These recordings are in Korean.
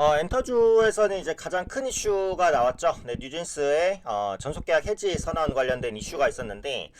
어, 엔터주에서는 이제 가장 큰 이슈가 나왔죠. 네, 뉴진스의 어, 전속계약 해지 선언 관련된 이슈가 있었는데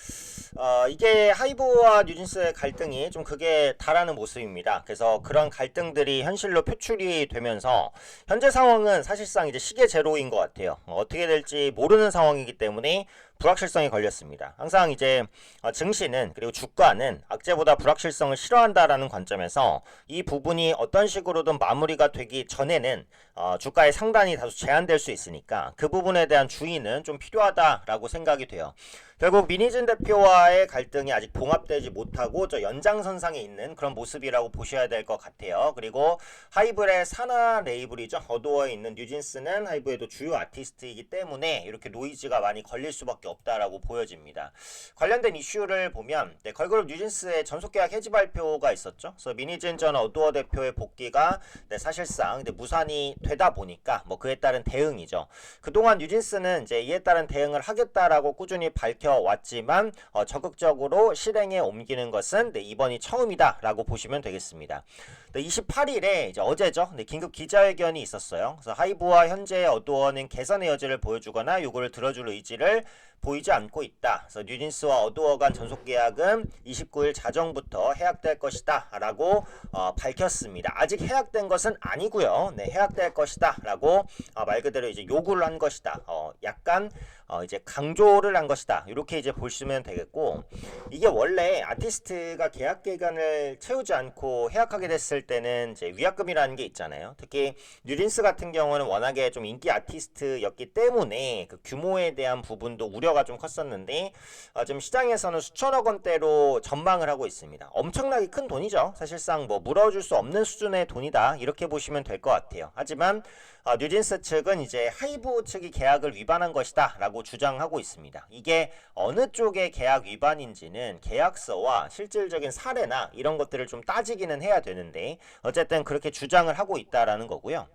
어, 이게 하이브와 뉴진스의 갈등이 좀 크게 달하는 모습입니다. 그래서 그런 갈등들이 현실로 표출이 되면서 현재 상황은 사실상 이제 시계 제로인 것 같아요. 어, 어떻게 될지 모르는 상황이기 때문에 불확실성이 걸렸습니다. 항상 이제 어, 증시는 그리고 주가는 악재보다 불확실성을 싫어한다라는 관점에서 이 부분이 어떤 식으로든 마무리가 되기 전에는 어, 주가의 상단이 다소 제한될 수 있으니까 그 부분에 대한 주의는 좀 필요하다라고 생각이 돼요. 결국 미니진 대표와의 갈등이 아직 봉합되지 못하고 저 연장선상에 있는 그런 모습이라고 보셔야 될 것 같아요. 그리고 하이브의 산하 레이블이죠. 어두워 있는 뉴진스는 하이브에도 주요 아티스트이기 때문에 이렇게 노이즈가 많이 걸릴 수밖에 없다라고 보여집니다. 관련된 이슈를 보면 네, 걸그룹 뉴진스의 전속계약 해지 발표가 있었죠. 그래서 미니진 전 어두워 대표의 복귀가 네, 사실상 네, 무산이 되다 보니까 뭐 그에 따른 대응이죠. 그동안 뉴진스는 이제 이에 따른 대응을 하겠다라고 꾸준히 밝혀왔지만 어, 적극적으로 실행에 옮기는 것은 네, 이번이 처음이다라고 보시면 되겠습니다. 네, 28일에 이제 어제죠. 네, 긴급 기자회견이 있었어요. 그래서 하이브와 현재 어두워는 개선의 여지를 보여주거나 요구를 들어줄 의지를 보이지 않고 있다. 그래서 뉴진스와 어두워 간 전속 계약은 29일 자정부터 해약될 것이다라고 어, 밝혔습니다. 아직 해약된 것은 아니고요. 네, 해약될 것이다라고 어, 말 그대로 이제 요구를 한 것이다. 어, 약간 어, 이제 강조를 한 것이다. 이렇게 이제 보시면 되겠고 이게 원래 아티스트가 계약 기간을 채우지 않고 해약하게 됐을 때는 이제 위약금이라는 게 있잖아요. 특히 뉴진스 같은 경우는 워낙에 좀 인기 아티스트였기 때문에 그 규모에 대한 부분도 우려가 좀 컸었는데 어, 지금 시장에서는 수천억 원대로 전망을 하고 있습니다. 엄청나게 큰 돈이죠. 사실상 뭐 물어줄 수 없는 수준의 돈이다. 이렇게 보시면 될 것 같아요. 하지만 어, 뉴진스 측은 이제 하이브 측이 계약을 위반한 것이다라고 주장하고 있습니다. 이게 어느 쪽의 계약 위반인지는 계약서와 실질적인 사례나 이런 것들을 좀 따지기는 해야 되는데 어쨌든 그렇게 주장을 하고 있다라는 거고요.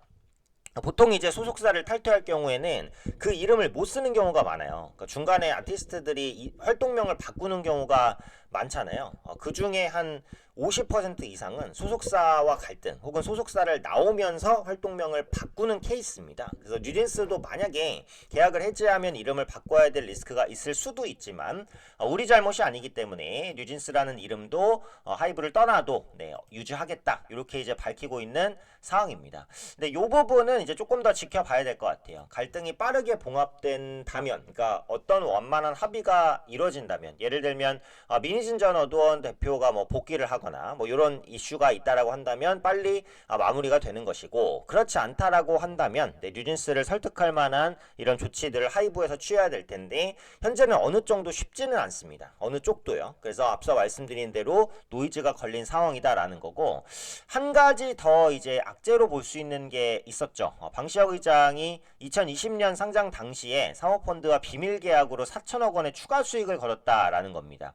보통 이제 소속사를 탈퇴할 경우에는 그 이름을 못 쓰는 경우가 많아요. 그러니까 중간에 아티스트들이 이 활동명을 바꾸는 경우가 많잖아요. 어, 그 중에 한 50% 이상은 소속사와 갈등 혹은 소속사를 나오면서 활동명을 바꾸는 케이스입니다. 그래서 뉴진스도 만약에 계약을 해지하면 이름을 바꿔야 될 리스크가 있을 수도 있지만 어, 우리 잘못이 아니기 때문에 뉴진스라는 이름도 어, 하이브를 떠나도 네, 유지하겠다 이렇게 이제 밝히고 있는 상황입니다. 근데 이 부분은 이제 조금 더 지켜봐야 될 것 같아요. 갈등이 빠르게 봉합된다면, 그러니까 어떤 원만한 합의가 이루어진다면, 예를 들면 어, 미니 진 전 어두원 대표가 뭐 복귀를 하거나 뭐 이런 이슈가 있다라고 한다면 빨리 아, 마무리가 되는 것이고 그렇지 않다라고 한다면 네, 뉴진스를 설득할 만한 이런 조치들을 하이브에서 취해야 될 텐데 현재는 어느 정도 쉽지는 않습니다. 어느 쪽도요. 그래서 앞서 말씀드린 대로 노이즈가 걸린 상황이다라는 거고 한 가지 더 이제 악재로 볼 수 있는 게 있었죠. 어, 방시혁 의장이 2020년 상장 당시에 사모펀드와 비밀 계약으로 4천억 원의 추가 수익을 걸었다라는 겁니다.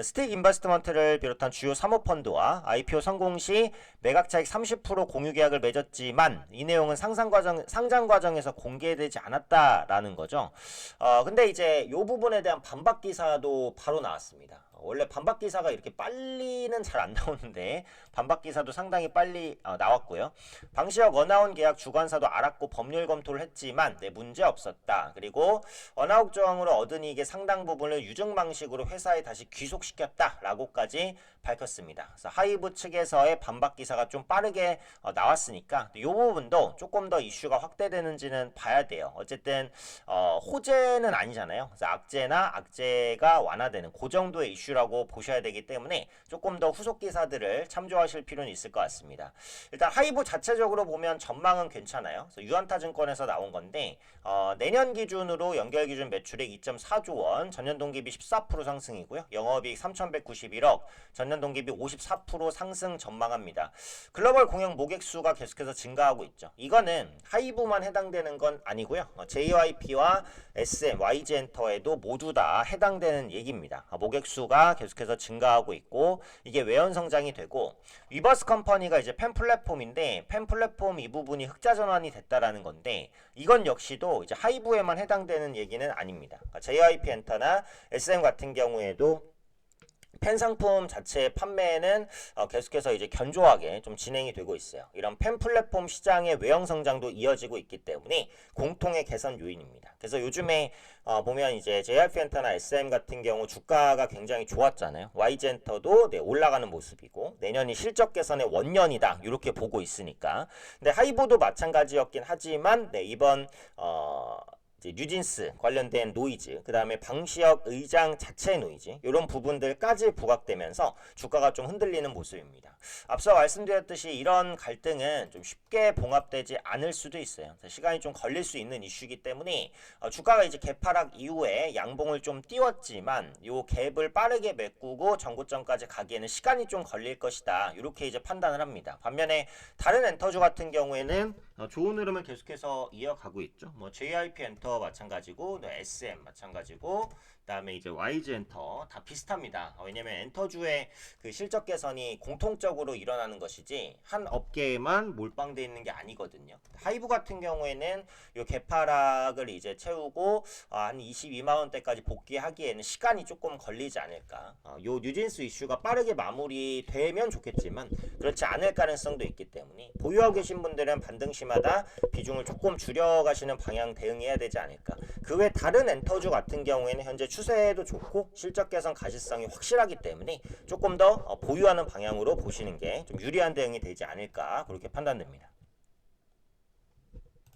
스틱 인베스트먼트를 비롯한 주요 사모펀드와 IPO 성공 시 매각 차익 30% 공유 계약을 맺었지만 이 내용은 상상 과정 상장 과정에서 공개되지 않았다라는 거죠. 어 근데 이제 이 부분에 대한 반박 기사도 바로 나왔습니다. 원래 반박 기사가 이렇게 빨리는 잘 안 나오는데 반박 기사도 상당히 빨리 어, 나왔고요. 방시혁 어나운 계약 주관사도 알았고 법률 검토를 했지만 네, 문제 없었다. 그리고 어나욱 조항으로 얻은 이익의 상당 부분을 유증 방식으로 회사에 다시 귀속시켰다라고까지 밝혔습니다. 그래서 하이브 측에서의 반박 기사가 좀 빠르게 어, 나왔으니까 이 부분도 조금 더 이슈가 확대되는지는 봐야 돼요. 어쨌든 어, 호재는 아니잖아요. 그래서 악재나 악재가 완화되는 그 정도의 이슈 라고 보셔야 되기 때문에 조금 더 후속 기사들을 참조하실 필요는 있을 것 같습니다. 일단 하이브 자체적으로 보면 전망은 괜찮아요. 그래서 유한타증권에서 나온 건데 어, 내년 기준으로 연결 기준 매출액 2.4조 원, 전년 동기비 14% 상승이고요. 영업이익 3,191억, 전년 동기비 54% 상승 전망합니다. 글로벌 공연 모객 수가 계속해서 증가하고 있죠. 이거는 하이브만 해당되는 건 아니고요. 어, JYP와 SM, YG엔터에도 모두 다 해당되는 얘기입니다. 어, 모객 수가 계속해서 증가하고 있고 이게 외연 성장이 되고 위버스 컴퍼니가 이제 팬 플랫폼인데 팬 플랫폼 이 부분이 흑자 전환이 됐다라는 건데 이건 역시도 이제 하이브에만 해당되는 얘기는 아닙니다. 그러니까 JYP 엔터나 SM 같은 경우에도 펜 상품 자체 판매는 어, 계속해서 이제 견조하게 좀 진행이 되고 있어요. 이런 펜 플랫폼 시장의 외형 성장도 이어지고 있기 때문에 공통의 개선 요인입니다. 그래서 요즘에 어, 보면 이제 JRP 엔터나 SM 같은 경우 주가가 굉장히 좋았잖아요. YG엔터도 네, 올라가는 모습이고 내년이 실적 개선의 원년이다 이렇게 보고 있으니까. 근데 하이보도 마찬가지였긴 하지만 네, 이번 어, 뉴진스 관련된 노이즈, 그 다음에 방시혁 의장 자체 노이즈 이런 부분들까지 부각되면서 주가가 좀 흔들리는 모습입니다. 앞서 말씀드렸듯이 이런 갈등은 좀 쉽게 봉합되지 않을 수도 있어요. 시간이 좀 걸릴 수 있는 이슈이기 때문에 어, 주가가 이제 개파락 이후에 양봉을 좀 띄웠지만 요 갭을 빠르게 메꾸고 전고점까지 가기에는 시간이 좀 걸릴 것이다. 이렇게 이제 판단을 합니다. 반면에 다른 엔터주 같은 경우에는 어, 좋은 흐름을 계속해서 이어가고 있죠. 뭐 JIP 엔터 마찬가지고, 또 SM 마찬가지고, 그다음에 이제 YG 엔터 다 비슷합니다. 어, 왜냐면 엔터주의 그 실적 개선이 공통적으로 일어나는 것이지 한 업계에만 몰빵돼 있는 게 아니거든요. 하이브 같은 경우에는 요 개파락을 이제 채우고 어, 한 22만 원대까지 복귀하기에는 시간이 조금 걸리지 않을까. 어, 요 뉴진스 이슈가 빠르게 마무리되면 좋겠지만 그렇지 않을 가능성도 있기 때문에 보유하고 계신 분들은 반등 시 마다 비중을 조금 줄여가시는 방향 대응해야 되지 않을까. 그 외 다른 엔터주 같은 경우에는 현재 추세도 좋고 실적 개선 가시성이 확실하기 때문에 조금 더 어, 보유하는 방향으로 보시는 게 좀 유리한 대응이 되지 않을까 그렇게 판단됩니다.